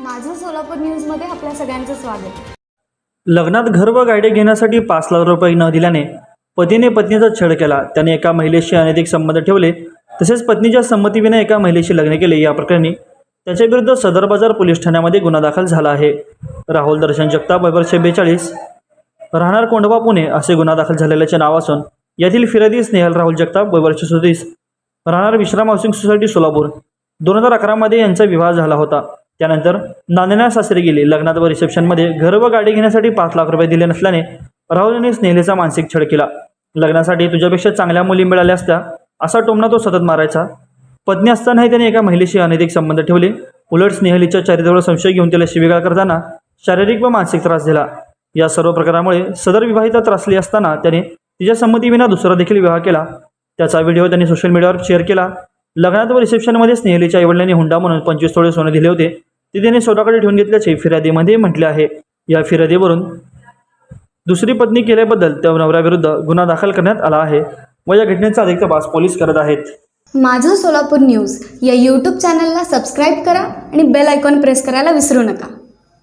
माझं सोलापूर न्यूजमध्ये आपल्या सगळ्यांचं स्वागत. लग्नात घर व गाडी घेण्यासाठी पाच लाख रुपये न दिल्याने पतीने पत्नीचा छळ केला. त्याने एका महिलेशी अनैतिक संबंध ठेवले. तसेच पत्नीच्या संमतीविना एका महिलेशी लग्न केले. या प्रकरणी त्याच्याविरुद्ध सदर बाजार पोलीस ठाण्यामध्ये गुन्हा दाखल झाला आहे. राहुल दर्शन जगताप वर्ष बेचाळीस राहणार कोंडवा पुणे असे गुन्हा दाखल झालेल्याचे नाव असून यातील फिर्यादी स्नेहल राहुल जगताप वर्ष सदतीस राहणार विश्राम हाऊसिंग सोसायटी सोलापूर. दोन हजार अकरामध्ये यांचा विवाह झाला होता. त्यानंतर नांदण्या सासरी गेली. लग्नात व रिसेप्शनमध्ये घर व गाडी घेण्यासाठी पाच लाख रुपये दिले नसल्याने राहुलने स्नेहलेचा स्नेहलीचा मानसिक छळ केला. लग्नासाठी तुझ्यापेक्षा चांगल्या मुली मिळाल्या असत्या असा टोमणा तो सतत मारायचा. पत्नी असतानाही त्याने एका महिलेशी अनैतिक संबंध ठेवले. उलट स्नेहलीच्या चरित्रावर संशय घेऊन तिला शिवीगाळ करताना शारीरिक व मानसिक त्रास दिला या सर्व प्रकारामुळे सदर विवाहिता त्रासली असताना त्याने तिच्या संमतीविना दुसरा देखील विवाह केला. त्याचा व्हिडिओ त्यांनी सोशल मीडियावर शेअर केला. लग्नात व रिसेप्शनमध्ये स्नेहलीच्या आईवडिलांनी हुंडा म्हणून पंचवीस तोळे सोने दिले होते. ती त्याने स्वतःकडे ठेवून घेतल्याचे फिर्यादीमध्ये म्हटले आहे. या फिर्यादीवरून दुसरी पत्नी केल्याबद्दल त्या नवऱ्याविरुद्ध गुन्हा दाखल करण्यात आला आहे व या घटनेचा अधिक तपास पोलीस करत आहेत. माझं सोलापूर न्यूज या यूट्यूब चॅनलला सबस्क्राईब करा आणि बेल आयकॉन प्रेस करायला विसरू नका.